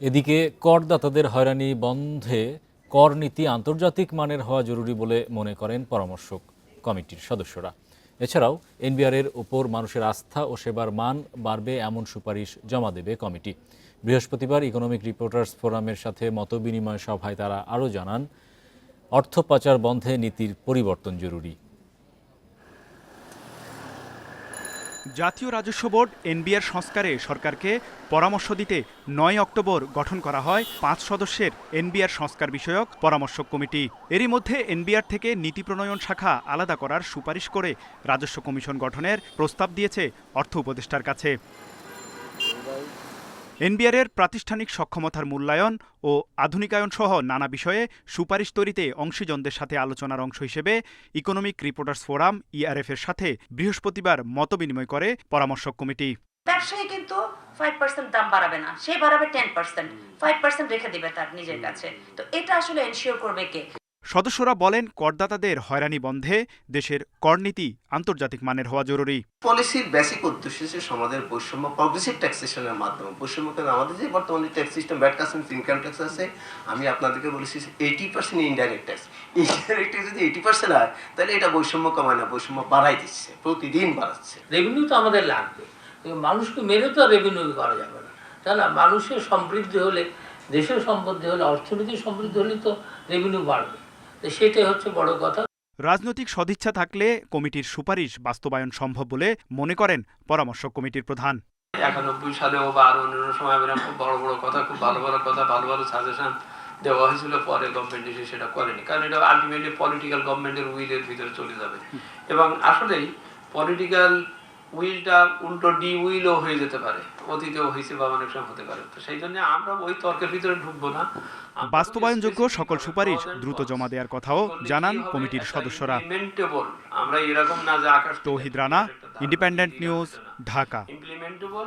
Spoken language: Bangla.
এদিকে করদাতাদের হয়রানি বন্ধে কর নীতি আন্তর্জাতিক মানের হওয়া জরুরি বলে মনে করেন পরামর্শক কমিটির সদস্যরা। এছাড়াও এনবিআরের ওপর মানুষের আস্থা ও সেবার মান বাড়বে এমন সুপারিশ জমা দেবে কমিটি। বৃহস্পতিবার ইকোনমিক রিপোর্টার্স ফোরামের সাথে মতবিনিময় সভায় তারা আরও জানান, অর্থ পাচার বন্ধে নীতির পরিবর্তন জরুরি। জাতীয় রাজস্ব বোর্ড এনবিআর সংস্কারে সরকারকে পরামর্শ দিতে নয় অক্টোবর গঠন করা হয় পাঁচ সদস্যের এনবিআর সংস্কার বিষয়ক পরামর্শ কমিটি। এরই মধ্যে এনবিআর থেকে নীতি প্রণয়ন শাখা আলাদা করার সুপারিশ করে রাজস্ব কমিশন গঠনের প্রস্তাব দিয়েছে অর্থ উপদেষ্টার কাছে। এনবিআরের প্রাতিষ্ঠানিক সক্ষমতার মূল্যায়ন ও আধুনিকায়ন সহ নানা বিষয়ে সুপারিশ তৈরিতে অংশীজনদের সাথে আলোচনার অংশ হিসেবে ইকোনমিক রিপোর্টার্স ফোরাম, ইআরএফ এর সাথে বৃহস্পতিবার মতবিনিময় করে পরামর্শক কমিটি। ব্যবসায়ী কিন্তু ফাইভ পার্সেন্ট দাম বাড়াবে না, সে বাড়াবে টেন পার্সেন্ট ফাইভ পার্সেন্ট রেখে দিবে তার নিজের কাছে। তো এটা আসলে এনশিওর করবে কে? সদস্যরা বলেন করদাতাদের হয়রানি বন্ধে দেশের করনীতি আন্তর্জাতিক মানের হওয়া জরুরি। পলিসির বেসিক উদ্দেশ্য হচ্ছে সমাজের বৈষম্য প্রগ্রেসিভ ট্যাক্সেশনের মাধ্যমে। বৈষম্য কেন? আমাদের যে বর্তমানে tax system VAT customs income tax আছে আমি আপনাদেরকে বলেছি eighty percent indirect tax indirect tax যদি এইটি পার্সেন্ট হয় তাহলে এটা বৈষম্য কমায় না বৈষম্য বাড়াই দিচ্ছে প্রতিদিন বাড়াচ্ছে। রেভিনিউ তো আমাদের লাগবে। কিন্তু মানুষকে মেরে তো রেভিনিউ করা যাবে না। তাই না? মানুষের সমৃদ্ধি হলে দেশের সমৃদ্ধি হলে অর্থনীতির সমৃদ্ধি হলে তো রেভিনিউ বাড়বে। সেটাই হচ্ছে বড় কথা। রাজনৈতিক সদিচ্ছা থাকলে কমিটির সুপারিশ বাস্তবায়ন সম্ভব বলে মনে করেন পরামর্শ কমিটির প্রধান। একানব্বই সালেও বা আরও অন্যান্য সময় খুব বড় বড় কথা খুব ভালো ভালো কথা ভালো ভালো সাজেশন দেওয়া হয়েছিল পরে গভর্নমেন্ট এসে সেটা করেনি। কারণ এটা আলটিমেটলি পলিটিক্যাল গভর্নমেন্টের উইলের ভিতরে চলে যাবে। এবং আসলেই পলিটিক্যাল উইলটা উল্টো ডি উইলও হয়ে যেতে পারে অতীতেও হয়েছে বা অনেক সময় হতে পারে। তো সেই জন্য আমরা ওই তর্কের ভিতরে ঢুকবো না। বাস্তবায়নযোগ্য সকল সুপারিশ দ্রুত জমা দেওয়ার কথাও জানান কমিটির সদস্যরা। আমরা এরকম না যে Akash Tauhid Rana, independent news, Dhaka. Implementable